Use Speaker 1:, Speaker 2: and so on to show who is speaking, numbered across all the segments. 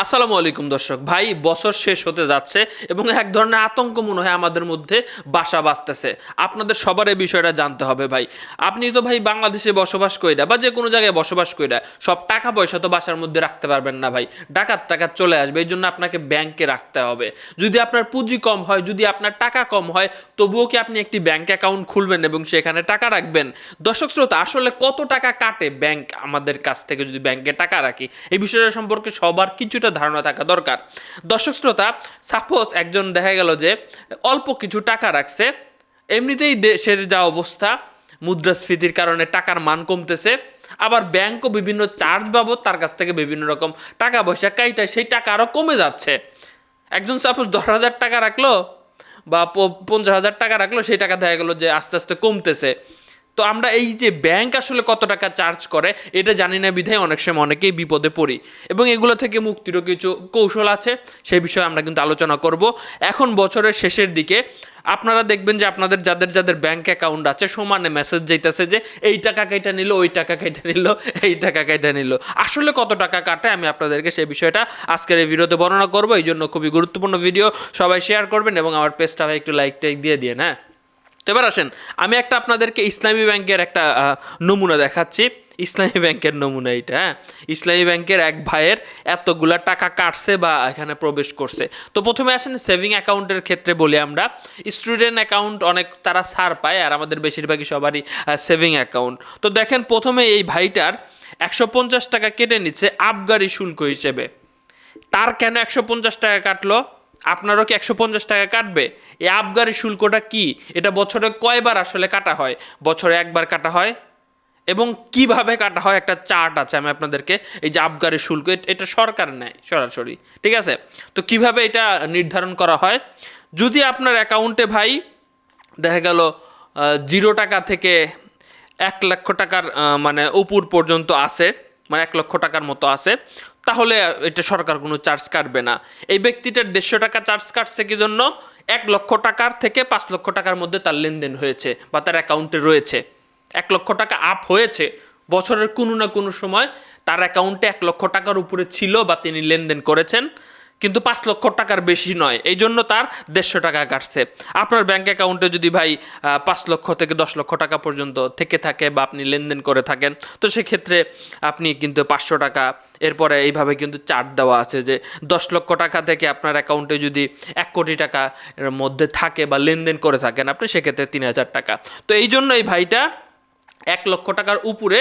Speaker 1: আসসালামু আলাইকুম দর্শক। ভাই, বছর শেষ হতে যাচ্ছে এবং এক ধরনের আতঙ্ক মনে হয় আমাদের মধ্যে বাসা বাঁচতেছে। আপনাদের সবার এই বিষয়টা জানতে হবে ভাই। আপনি তো ভাই বাংলাদেশে বসবাস কইরা বা যে কোনো জায়গায় বসবাস কইরা সব টাকা পয়সা তো বাসার মধ্যে রাখতে পারবেন না ভাই। ডাকাত টাকা চলে আসবে, এই জন্য আপনাকে ব্যাংকে রাখতে হবে। যদি আপনার পুঁজি কম হয়, যদি আপনার টাকা কম হয়, তবুও কি আপনি একটি ব্যাংক অ্যাকাউন্ট খুলবেন এবং সেখানে টাকা রাখবেন? দর্শক শ্রোতা, আসলে কত টাকা কাটে ব্যাংক আমাদের কাছ থেকে যদি ব্যাংকে টাকা রাখি? এই বিষয়টা সম্পর্কে সবার কিছুটা ধারণা থাকা দরকার। দর্শক শ্রোতা সাপোজ একজন দেখা গেল যে অল্প কিছু টাকা রাখছে, এমনিতেই দেশের যা অবস্থা, মুদ্রাস্ফীতির কারণে টাকার মান কমতেছে, আবার ব্যাংকও বিভিন্ন চার্জ বাবদ তার কাছ থেকে বিভিন্ন রকম টাকা পয়সা কাইটায় সেই টাকা আরও কমে যাচ্ছে। একজন সাপোজ দশ হাজার টাকা রাখল বা পঞ্চাশ হাজার টাকা রাখল, সেই টাকা দেখা গেলো যে আস্তে আস্তে কমতেছে। তো আমরা এই যে ব্যাংক আসলে কত টাকা চার্জ করে, এটা জানি না বিধায় অনেক সময় অনেকেই বিপদে পড়ি। এবং এগুলো থেকে মুক্তিরও কিছু কৌশল আছে, সেই বিষয়ে আমরা কিন্তু আলোচনা করব। এখন বছরের শেষের দিকে, আপনারা দেখবেন যে আপনাদের যাদের যাদের ব্যাংক অ্যাকাউন্ট আছে, সমানে মেসেজ যাইতেছে যে, এই টাকা কেটে নিল, ওই টাকা কেটে নিল, এই টাকা কেটে নিল। আসলে কত টাকা কাটে, আমি আপনাদেরকে সেই বিষয়টা আজকের এই ভিডিওতে বর্ণনা করব। এই জন্য খুবই গুরুত্বপূর্ণ ভিডিও, সবাই শেয়ার করবেন এবং আমার পেজটা একটু লাইক টাইক দিয়ে দিয়ে হ্যাঁ? তো এবার আসেন, আমি একটা আপনাদেরকে ইসলামী ব্যাংকের একটা নমুনা দেখাচ্ছি। ইসলামী ব্যাংকের নমুনা এইটা হ্যাঁ? ইসলামী ব্যাংকের এক ভাইয়ের এতগুলা টাকা কাটছে বা এখানে প্রবেশ করছে। তো প্রথমে আসেন সেভিং অ্যাকাউন্টের ক্ষেত্রে বলি আমরা। স্টুডেন্ট অ্যাকাউন্ট অনেক তারা ছাড় পায় আর আমাদের বেশিরভাগই সবারই সেভিং অ্যাকাউন্ট। তো দেখেন প্রথমে এই ভাইটার একশো পঞ্চাশ টাকা কেটে নিচ্ছে আবগারি শুল্ক হিসেবে। তার কেন একশো পঞ্চাশ টাকা কাটলো? আপনারও কি একশো পঞ্চাশ টাকা কাটবে? এই আবগারি শুল্কটা কি? এটা বছরে কয়বার আসলে কাটা হয়? বছরে একবার কাটা হয়? এবং কীভাবে কাটা হয়? একটা চার্ট আছে আমি আপনাদেরকে। এই যে আবগারি শুল্ক, এটা সরকার নেয় সরাসরি, ঠিক আছে? তো কীভাবে এটা নির্ধারণ করা হয়? যদি আপনার অ্যাকাউন্টে ভাই দেখা গেল জিরো টাকা থেকে এক লক্ষ টাকার মানে উপর পর্যন্ত আছে মানে এক লক্ষ টাকার মতো আছে তাহলে এটা সরকার কোনো চার্জ কাটবে না। এই ব্যক্তিটার দেড়শো টাকা চার্জ কাটছে কি জন্য? এক লক্ষ টাকার থেকে পাঁচ লক্ষ টাকার মধ্যে তার লেনদেন হয়েছে বা তার অ্যাকাউন্টে রয়েছে। এক লক্ষ টাকা আপ হয়েছে, বছরের কোনো না কোনো সময় তার অ্যাকাউন্টে এক লক্ষ টাকার উপরে ছিল বা তিনি লেনদেন করেছেন। কিন্তু পাঁচ লক্ষ টাকার বেশি নয়। এই জন্য তার দেড়শো টাকা কাটছে। আপনার ব্যাংক অ্যাকাউন্টে যদি ভাই পাঁচ লক্ষ থেকে দশ লক্ষ টাকা পর্যন্ত থেকে থাকে বা আপনি লেনদেন করে থাকেন, তো সেক্ষেত্রে আপনি কিন্তু পাঁচশো টাকা, এরপরে এইভাবে কিন্তু চার্ট দেওয়া আছে যে দশ লক্ষ টাকা থেকে আপনার অ্যাকাউন্টে যদি এক কোটি টাকা মধ্যে থাকে বা লেনদেন করে থাকেন আপনি, সেক্ষেত্রে তিন হাজার টাকা। তো এই জন্য এই ভাইটা এক লক্ষ টাকার উপরে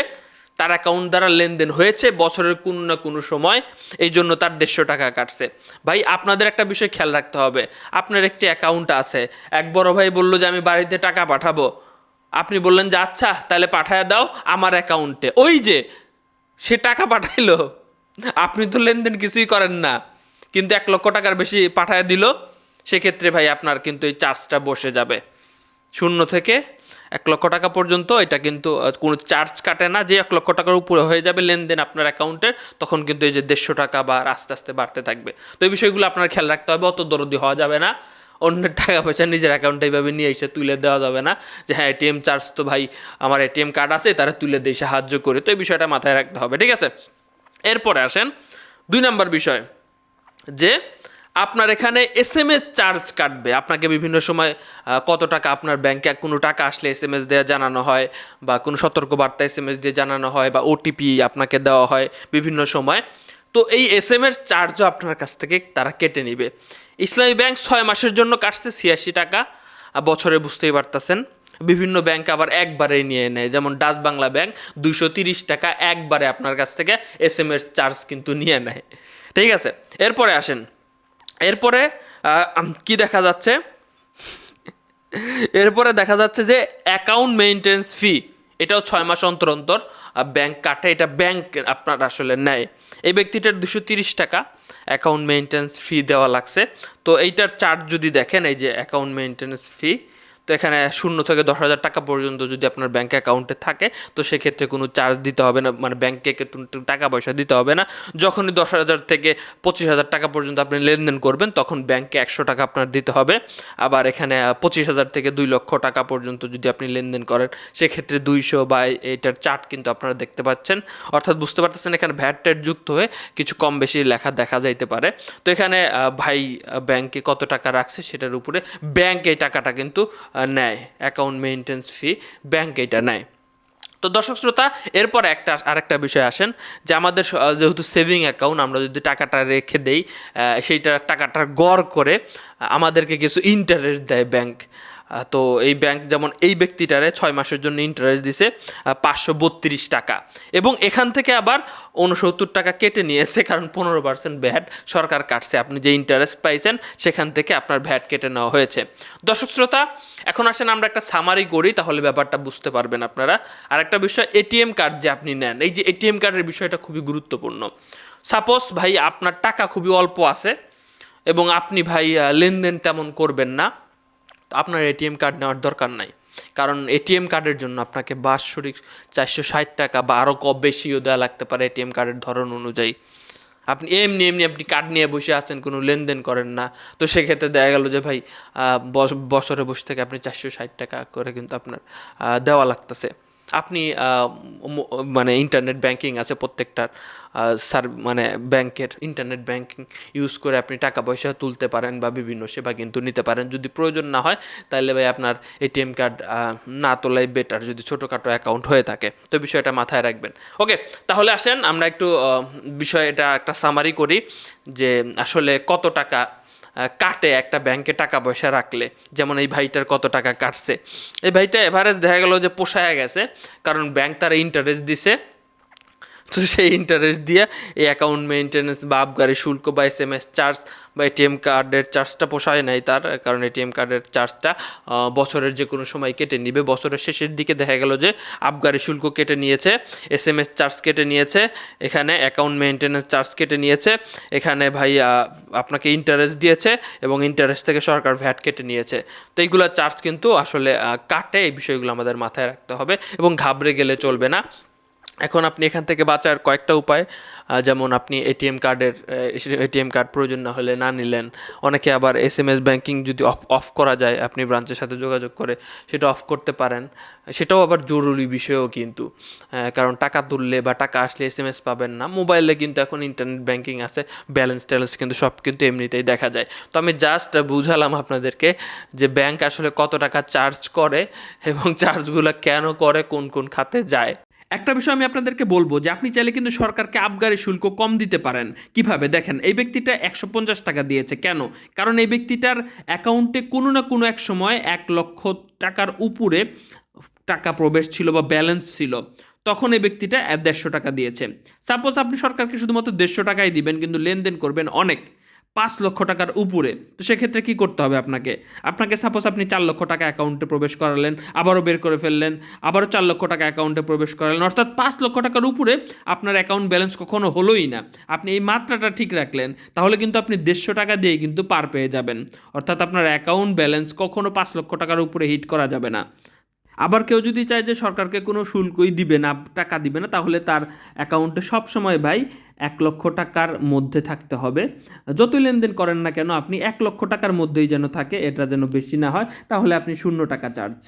Speaker 1: তার অ্যাকাউন্ট দ্বারা লেনদেন হয়েছে, বছরের কোনো না কোনো সময় এই জন্য তার দেড়শো টাকা কাটছে। ভাই, আপনাদের একটা বিষয় খেয়াল রাখতে হবে। আপনার একটি অ্যাকাউন্ট আছে। এক বড় ভাই বলল যে, আমি বাড়িতে টাকা পাঠাবো। আপনি বললেন যে আচ্ছা তাহলে পাঠায় দাও আমার অ্যাকাউন্টে ওই যে, সে টাকা পাঠাইলো। আপনি তো লেনদেন কিছুই করেন না। কিন্তু এক লক্ষ টাকার বেশি পাঠায় দিল। সেক্ষেত্রে ভাই, আপনার কিন্তু এই চার্জটা বসে যাবে। শূন্য থেকে এক লক্ষ টাকা পর্যন্ত, এটা কিন্তু কোনো চার্জ কাটে না। যে এক লক্ষ টাকার উপরে হয়ে যাবে লেনদেন আপনার অ্যাকাউন্টে তখন কিন্তু এই যে দেড়শো টাকা বা আস্তে আস্তে বাড়তে থাকবে। তো এই বিষয়গুলো আপনার খেয়াল রাখতে হবে, অত দরদি হওয়া যাবে না। অন্যের টাকা পয়সা নিজের অ্যাকাউন্টে এইভাবে নিয়ে এসে তুলে দেওয়া যাবে না। যে হ্যাঁ এটিএম চার্জ তো ভাই, আমার এটিএম কার্ড আছে, তারা তুলে দিয়ে সাহায্য করে। তো এই বিষয়টা মাথায় রাখতে হবে, ঠিক আছে? এরপরে আসেন, দুই নম্বর বিষয়, যে আপনার এখানে এস এম এস চার্জ কাটবে। আপনাকে বিভিন্ন সময় কত টাকা আপনার ব্যাংকে কোনো টাকা আসলে এস এম এস দেওয়া জানানো হয় বা কোনো সতর্কবার্তা এস এম এস দিয়ে জানানো হয় বা ওটিপি আপনাকে দেওয়া হয় বিভিন্ন সময়। তো এই এস এম এর চার্জও আপনার কাছ থেকে তারা কেটে নিবে। ইসলামী ব্যাংক ছয় মাসের জন্য কাটছে ছিয়াশি টাকা। বছরে বুঝতেই পারতেছেন, বিভিন্ন ব্যাংক আবার একবারে নিয়ে নেয়। যেমন ডাচ বাংলা ব্যাংক দুইশো তিরিশ টাকা একবারে আপনার কাছ থেকে এস এম এর চার্জ কিন্তু নিয়ে নেয়। ঠিক আছে? এরপরে আসেন। এরপরে কি দেখা যাচ্ছে? এরপরে দেখা যাচ্ছে যে অ্যাকাউন্ট মেইনটেন্স ফি এটাও ছয় মাস অন্তর অন্তর ব্যাংক কাটে, এটা ব্যাংক আপনার আসলে নেয়। এই ব্যক্তিটার দুশো তিরিশ টাকা অ্যাকাউন্ট মেইনটেন্স ফি দেওয়া লাগছে। তো এইটার চার্জ যদি দেখেন, এই যে অ্যাকাউন্ট মেইনটেন্স ফি তো এখানে শূন্য থেকে দশ হাজার টাকা পর্যন্ত যদি আপনার ব্যাঙ্ক অ্যাকাউন্টে থাকে, তো সেক্ষেত্রে কোনো চার্জ দিতে হবে না মানে ব্যাংকে কিন্তু টাকা পয়সা দিতে হবে না। যখনই দশ হাজার থেকে পঁচিশ হাজার টাকা পর্যন্ত আপনি লেনদেন করবেন, তখন ব্যাঙ্কে একশো টাকা আপনার দিতে হবে। আবার এখানে পঁচিশ হাজার থেকে দুই লক্ষ টাকা পর্যন্ত যদি আপনি লেনদেন করেন, সেক্ষেত্রে দুইশো বা এইটার চার্ট কিন্তু আপনারা দেখতে পাচ্ছেন। অর্থাৎ বুঝতে পারতেছেন এখানে ভ্যাট ট্যাট যুক্ত হয়ে কিছু কম বেশি লেখা দেখা যাইতে পারে। তো এখানে ভাই ব্যাংকে কত টাকা রাখছে সেটার উপরে ব্যাংক এই টাকাটা কিন্তু নেয় অ্যাকাউন্ট মেনটেন্স ফি ব্যাংক এটা নেয়। তো দর্শক শ্রোতা, এরপর একটা, আরেকটা বিষয় আসেন, যে আমাদের যেহেতু সেভিং অ্যাকাউন্ট আমরা যদি টাকাটা রেখে দেই সেইটা টাকাটা গড় করে আমাদেরকে কিছু ইন্টারেস্ট দেয় ব্যাংক তো এই ব্যাংক যেমন এই ব্যক্তিটারে ছয় মাসের জন্য ইন্টারেস্ট দিছে পাঁচশো বত্রিশ টাকা। এবং এখান থেকে আবার উনসত্তর টাকা কেটে নিয়েছে, কারণ পনেরো পার্সেন্ট ভ্যাট সরকার কাটছে। আপনি যে ইন্টারেস্ট পাইছেন, সেখান থেকে আপনার ভ্যাট কেটে নেওয়া হয়েছে। দর্শক শ্রোতা, এখন আসেন আমরা একটা সামারি করি, তাহলে ব্যাপারটা বুঝতে পারবেন আপনারা। আর একটা বিষয় এটিএম কার্ড যে আপনি নেন, এই যে এটিএম কার্ডের বিষয়টা খুবই গুরুত্বপূর্ণ। সাপোজ ভাই, আপনার টাকা খুবই অল্প আছে, এবং আপনি ভাই লেনদেন তেমন করবেন না। আপনার এটিএম কার্ড নেওয়ার দরকার নাই। কারণ এটিএম কার্ডের জন্য আপনাকে বাৎসরিক চারশো ষাট টাকা বা আরও কম বেশিও দেওয়া লাগতে পারে এটিএম কার্ডের ধরন অনুযায়ী। আপনি এমনি এমনি আপনি কার্ড নিয়ে বসে আছেন, কোনো লেনদেন করেন না। তো সেক্ষেত্রে দেখা গেল যে ভাই বছরে বসে থেকে আপনি চারশো ষাট টাকা করে কিন্তু আপনার দেওয়া লাগতেছে। আপনি মানে ইন্টারনেট ব্যাংকিং আছে প্রত্যেকটার সার মানে ব্যাংকের ইন্টারনেট ব্যাংকিং ইউজ করে আপনি টাকা পয়সা তুলতে পারেন বা বিভিন্ন সেবা কিন্তু নিতে পারেন। যদি প্রয়োজন না হয় তাহলে ভাই আপনার এটিএম কার্ড না তোলাই বেটার যদি ছোটোখাটো অ্যাকাউন্ট হয়ে থাকে। তো বিষয়টা মাথায় রাখবেন। ওকে তাহলে আসেন, আমরা একটু বিষয় এটা একটা সামারি করি যে আসলে কত টাকা কাটে একটা ব্যাংকে টাকা পয়সা রাখলে। যেমন এই ভাইটার কত টাকা কাটছে। এই ভাইটা এভারেজ দেখা গেল যে পোষায় গেছে, কারণ ব্যাংক তারা ইন্টারেস্ট দিছে। তো সেই ইন্টারেস্ট দিয়ে এই অ্যাকাউন্ট মেনটেন্যান্স বা আবগারি শুল্ক বা এস এম এস চার্জ বা এটিএম কার্ডের চার্জটা পোষায় নাই তার, কারণ এটিএম কার্ডের চার্জটা বছরের যে কোনো সময় কেটে নিবে। বছরের শেষের দিকে দেখা গেল যে আবগারি শুল্ক কেটে নিয়েছে এস এম এস চার্জ কেটে নিয়েছে, এখানে অ্যাকাউন্ট মেনটেন্যান্স চার্জ কেটে নিয়েছে, এখানে ভাই আপনাকে ইন্টারেস্ট দিয়েছে এবং ইন্টারেস্ট থেকে সরকার ভ্যাট কেটে নিয়েছে। তো এইগুলো চার্জ কিন্তু আসলে কাটে, এই বিষয়গুলো আমাদের মাথায় রাখতে হবে এবং ঘাবড়ে গেলে চলবে না। এখন আপনি এখান থেকে বাঁচার কয়েকটা উপায় যেমন আপনি এটিএম কার্ডের এটিএম কার্ড প্রয়োজন না হলে না নিলেন। অনেকে আবার এস এম এস ব্যাঙ্কিং যদি অফ অফ করা যায়, আপনি ব্রাঞ্চের সাথে যোগাযোগ করে সেটা অফ করতে পারেন। সেটাও আবার জরুরি বিষয়ও কিন্তু কারণ টাকা তুললে বা টাকা আসলে এস এম এস পাবেন না। মোবাইলে কিন্তু এখন ইন্টারনেট ব্যাঙ্কিং আছে, ব্যালেন্স ট্যালেন্স কিন্তু সব কিন্তু এমনিতেই দেখা যায়। তো আমি জাস্ট বুঝালাম আপনাদেরকে যে ব্যাংক আসলে কত টাকা চার্জ করে এবং চার্জগুলো কেন করে, কোন কোন খাতে যায়। একটা বিষয় আমি আপনাদেরকে বলব যে আপনি চাইলে কিন্তু সরকারকে আবগারি শুল্ক কম দিতে পারেন। কীভাবে? দেখেন, এই ব্যক্তিটা একশো পঞ্চাশ টাকা দিয়েছে। কেন? কারণ এই ব্যক্তিটার অ্যাকাউন্টে কোনো না কোনো এক সময় এক লক্ষ টাকার উপরে টাকা প্রবেশ ছিল বা ব্যালেন্স ছিল। তখন এই ব্যক্তিটা দেড়শো টাকা দিয়েছে। সাপোজ আপনি সরকারকে শুধুমাত্র দেড়শো টাকাই দিবেন, কিন্তু লেনদেন করবেন অনেক। পাঁচ লক্ষ টাকার উপরে। তো সেক্ষেত্রে কি করতে হবে আপনাকে? আপনাকে সাপোজ আপনি চার লক্ষ টাকা অ্যাকাউন্টে প্রবেশ করালেন, আবারও বের করে ফেললেন, আবারও চার লক্ষ টাকা অ্যাকাউন্টে প্রবেশ করালেন, অর্থাৎ পাঁচ লক্ষ টাকার উপরে আপনার অ্যাকাউন্ট ব্যালেন্স কখনো হলোই না। আপনি এই মাত্রাটা ঠিক রাখলেন, তাহলে কিন্তু আপনি দেড়শো টাকা দিয়ে কিন্তু পার পেয়ে যাবেন। অর্থাৎ আপনার অ্যাকাউন্ট ব্যালেন্স কখনো পাঁচ লক্ষ টাকার উপরে হিট করা যাবে না। আবার কেউ যদি চায় যে সরকারকে কোনো শুল্কই দিবে না, টাকা দিবে না, তাহলে তার অ্যাকাউন্টে সবসময় ভাই এক লক্ষ টাকার মধ্যে থাকতে হবে। যতই লেনদেন করেন না কেন, আপনি এক লক্ষ টাকার মধ্যেই যেন থাকে, এটা যেন বেশি না হয়, তাহলে আপনি শূন্য টাকা চার্জ